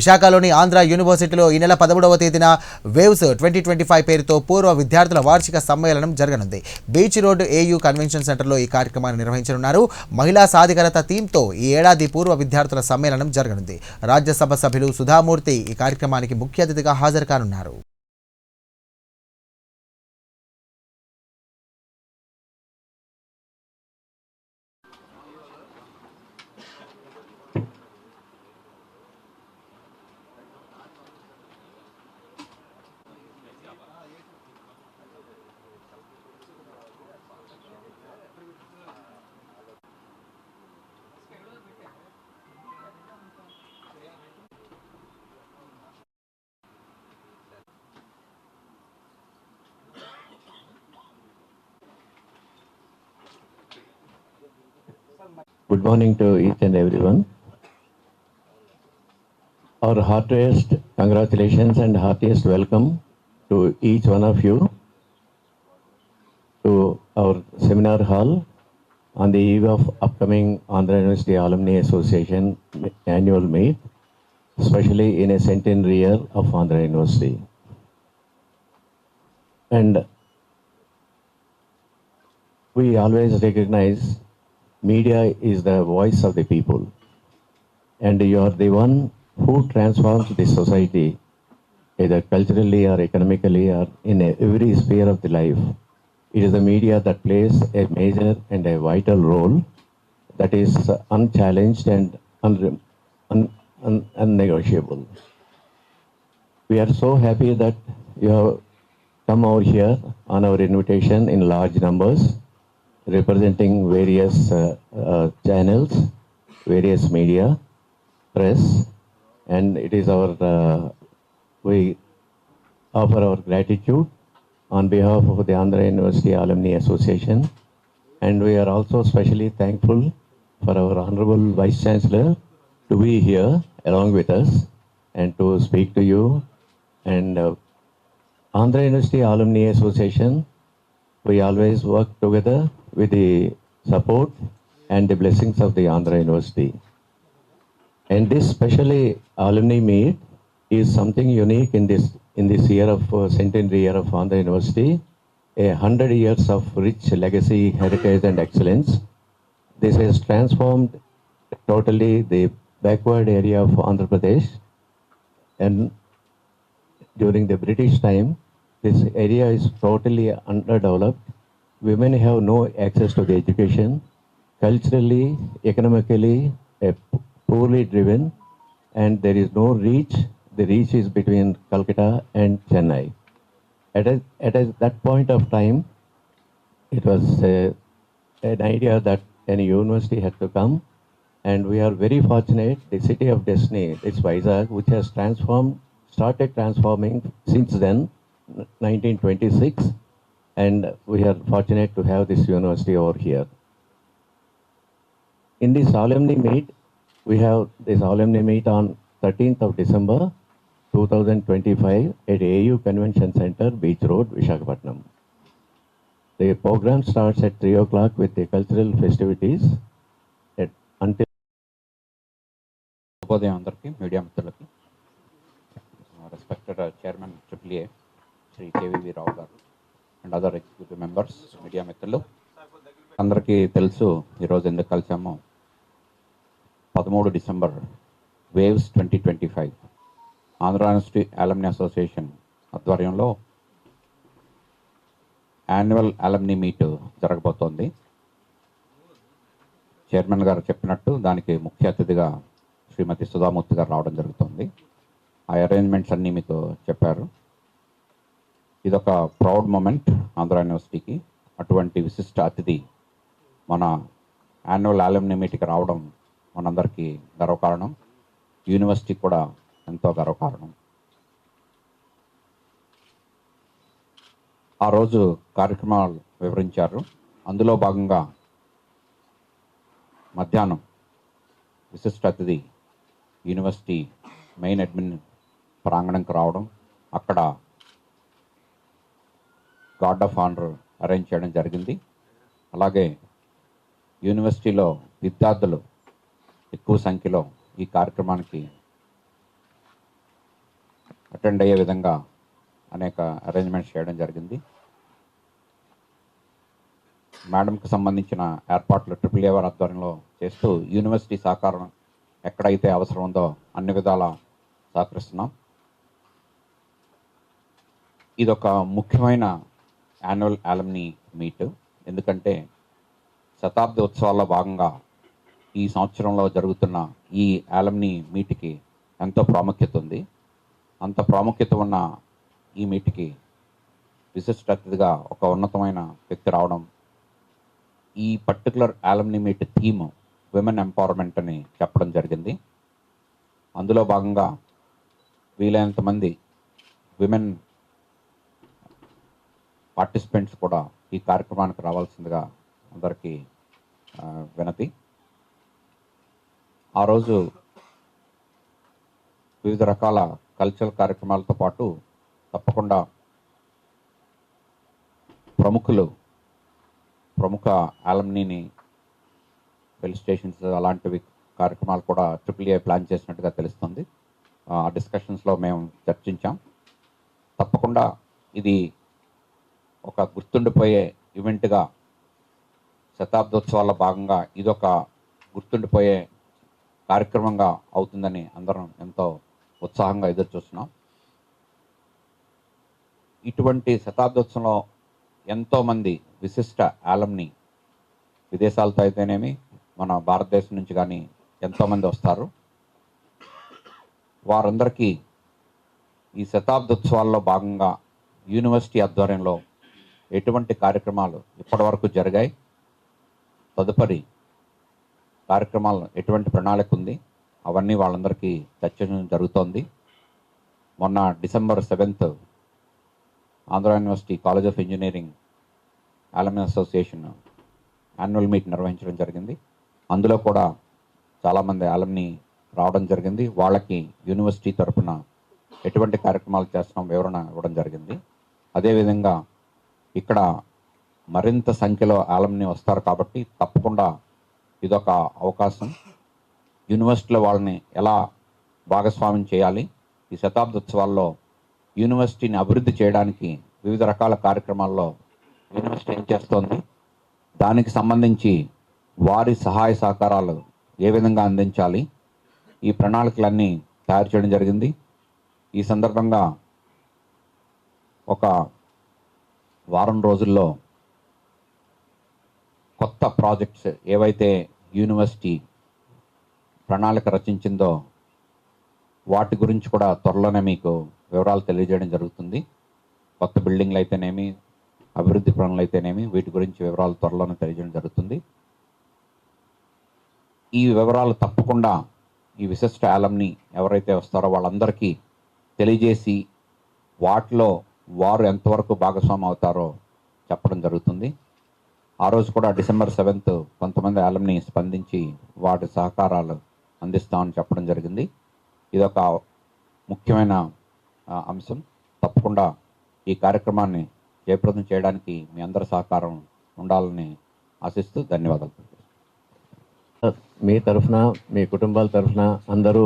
విశాఖలోని ఆంధ్ర యూనివర్సిటీలో ఈ నెల పదమూడవ తేదీన వేవ్స్ ట్వంటీ ట్వంటీ ఫైవ్ పేరుతో పూర్వ విద్యార్థుల వార్షిక సమ్మేళనం జరగనుంది. బీచ్ రోడ్ ఏయూ కన్వెన్షన్ సెంటర్లో ఈ కార్యక్రమాన్ని నిర్వహించనున్నారు. మహిళా సాధికారత థీమ్తో ఈ ఏడాది పూర్వ విద్యార్థుల సమ్మేళనం జరగనుంది. రాజ్యసభ సభ్యులు సుధామూర్తి ఈ కార్యక్రమానికి ముఖ్య అతిథిగా హాజరు కానున్నారు. Good morning to each and everyone. Our heartiest congratulations and heartiest welcome to each one of you to our seminar hall on the eve of upcoming Andhra University Alumni Association annual meet, especially in a centenary year of Andhra University. And we always recognize media is the voice of the people. And you are the one who transforms the society either culturally or economically or in every sphere of the life. It is the media that plays a major and a vital role that is unchallenged and un- un- un- unnegotiable. We are so happy that you have come over here on our invitation in large numbers representing various uh, uh, channels, various media, press, and it is our, uh, we offer our gratitude on behalf of the Andhra University Alumni Association, and we are also specially thankful for our Honorable Vice Chancellor to be here along with us and to speak to you. And uh, Andhra University Alumni Association we always work together with the support and the blessings of the Andhra University. And this specially alumni meet is something unique in this in this year of uh, centenary year of Andhra University, a hundred years of rich legacy, heritage, and excellence. This has transformed totally the backward area of Andhra Pradesh, and during the British time, this area is totally underdeveloped. Women have no access to the education. Culturally, economically, poorly driven, and there is no reach. The reach is between Calcutta and Chennai. At, a, at a, that point of time, it was uh, an idea that any university had to come, and we are very fortunate. The city of destiny, it's Vizag, which has transformed, started transforming since then, 1926, and we are fortunate to have this university over here. In this alumni meet, we have this alumni meet on 13th of December 2025 at AU Convention Center, Beach Road, Visakhapatnam. The program starts at 3 o'clock with the cultural festivities at, until శుభోదయం అందరికీ media మిత్రులకి respected chairman triple A Shri KVV Rao garu and other executive members media మిత్రులు. అందరికీ తెలుసు ఈరోజు ఎందుకు కలిసామో? పదమూడు December waves twenty twenty five. Andhra university alumni association ఆధ్వర్యంలో యాన్యువల్ అలమ్ని మీట్ జరగబోతోంది. చైర్మన్ గారు చెప్పినట్టు దానికి ముఖ్య అతిథిగా శ్రీమతి సుధామూర్తి గారు రావడం జరుగుతుంది. ఆ అరేంజ్మెంట్స్ అన్నీ మీకు చెప్పారు. ఇదొక ప్రౌడ్ మూమెంట్ ఆంధ్ర యూనివర్సిటీకి అటువంటి విశిష్ట అతిథి మన యాన్యువల్ ఆలమ్ని మీటికి రావడం మనందరికీ గర్వకారణం. యూనివర్సిటీ కూడా ఎంతో గర్వకారణం. ఆ రోజు కార్యక్రమాలు వివరించారు. అందులో భాగంగా మధ్యాహ్నం విశిష్ట అతిథి యూనివర్సిటీ మెయిన్ అడ్మిన్ ప్రాంగణంకి రావడం అక్కడ గార్డ్ ఆఫ్ ఆనర్ అరేంజ్ చేయడం జరిగింది. అలాగే యూనివర్సిటీలో విద్యార్థులు ఎక్కువ సంఖ్యలో ఈ కార్యక్రమానికి అటెండ్ అయ్యే విధంగా అనేక అరేంజ్మెంట్స్ చేయడం జరిగింది. మేడంకి సంబంధించిన ఏర్పాట్లు ట్రిపుల్ ఏవర్ ఆధ్వర్యంలో చేస్తూ యూనివర్సిటీ సహకారం ఎక్కడైతే అవసరం ఉందో అన్ని విధాల సహకరిస్తున్నాం. ఇదొక ముఖ్యమైన యాన్యువల్ ఆలమ్ని మీట్. ఎందుకంటే శతాబ్ది ఉత్సవాల్లో భాగంగా ఈ సంవత్సరంలో జరుగుతున్న ఈ ఆలమ్ని మీట్కి ఎంతో ప్రాముఖ్యత ఉంది. అంత ప్రాముఖ్యత ఉన్న ఈ మీట్కి విశిష్ట అతిథిగా ఒక ఉన్నతమైన వ్యక్తి రావడం ఈ particular alumni meet theme women empowerment అని చెప్పడం జరిగింది. అందులో భాగంగా వీలైనంత మంది విమెన్ పార్టిసిపెంట్స్ కూడా ఈ కార్యక్రమానికి రావాల్సిందిగా అందరికీ వినతి. ఆ రోజు వివిధ రకాల కల్చరల్ కార్యక్రమాలతో పాటు తప్పకుండా ప్రముఖులు ప్రముఖ ఆలమ్నీని పెళ్ళి స్టేషన్స్ అలాంటివి కార్యక్రమాలు కూడా ట్రిపుల్ ఏ ప్లాన్ చేసినట్టుగా తెలుస్తుంది. ఆ డిస్కషన్స్లో మేము చర్చించాం. తప్పకుండా ఇది ఒక గుర్తుండిపోయే ఈవెంట్గా శతాబ్దోత్సవాల్లో భాగంగా ఇదొక గుర్తుండిపోయే కార్యక్రమంగా అవుతుందని అందరం ఎంతో ఉత్సాహంగా ఎదురు చూస్తున్నాం ఇటువంటి శతాబ్దోత్సవంలో ఎంతోమంది విశిష్ట ఆలంని విదేశాలతో అయితేనేమి మన భారతదేశం నుంచి కానీ ఎంతోమంది వస్తారు. వారందరికీ ఈ శతాబ్దోత్సవాల్లో భాగంగా యూనివర్సిటీ ఆధ్వర్యంలో ఎటువంటి కార్యక్రమాలు ఇప్పటివరకు జరిగాయి? తదుపరి కార్యక్రమాలు ఎటువంటి ప్రణాళిక ఉంది? అవన్నీ వాళ్ళందరికీ చర్చించడం జరుగుతోంది. మొన్న December seventh Andhra university college of engineering alumni association annual meet నిర్వహించడం జరిగింది. అందులో కూడా చాలామంది ఆలమ్ని రావడం జరిగింది. వాళ్ళకి యూనివర్సిటీ తరపున ఎటువంటి కార్యక్రమాలు చేస్తున్నాం వివరణ ఇవ్వడం జరిగింది. అదేవిధంగా ఇక్కడ మరింత సంఖ్యలో ఆలంని వస్తారు కాబట్టి తప్పకుండా ఇదొక అవకాశం. యూనివర్సిటీలో వాళ్ళని ఎలా భాగస్వామ్యం చేయాలి? ఈ శతాబ్దోత్సవాల్లో యూనివర్సిటీని అభివృద్ధి చేయడానికి వివిధ రకాల కార్యక్రమాల్లో యూనివర్సిటీ ఏం చేస్తోంది? దానికి సంబంధించి వారి సహాయ సహకారాలు ఏ విధంగా అందించాలి? ఈ ప్రణాళికలన్నీ తయారు చేయడం జరిగింది. ఈ సందర్భంగా ఒక వారం రోజుల్లో కొత్త ప్రాజెక్ట్స్ ఏవైతే యూనివర్సిటీ ప్రణాళిక రచించిందో వాటి గురించి కూడా త్వరలోనే మీకు వివరాలు తెలియజేయడం జరుగుతుంది. కొత్త బిల్డింగ్లు అయితేనేమి అభివృద్ధి పనులు అయితేనేమి వీటి గురించి వివరాలు త్వరలోనే తెలియజేయడం జరుగుతుంది. ఈ వివరాలు తప్పకుండా ఈ విశిష్ట ఆలంని ఎవరైతే వస్తారో వాళ్ళందరికీ తెలియజేసి వాటిలో వారు ఎంతవరకు భాగస్వామి అవుతారో చెప్పడం జరుగుతుంది. ఆ రోజు కూడా డిసెంబర్ సెవెంత్ కొంతమంది ఆలంని స్పందించి వాటి సహకారాలు అందిస్తామని చెప్పడం జరిగింది. ఇదొక ముఖ్యమైన అంశం. తప్పకుండా ఈ కార్యక్రమాన్ని జయప్రదం చేయడానికి మీ అందరి సహకారం ఉండాలని ఆశిస్తూ ధన్యవాదాలు మీ తరఫున మీ కుటుంబాల తరఫున అందరూ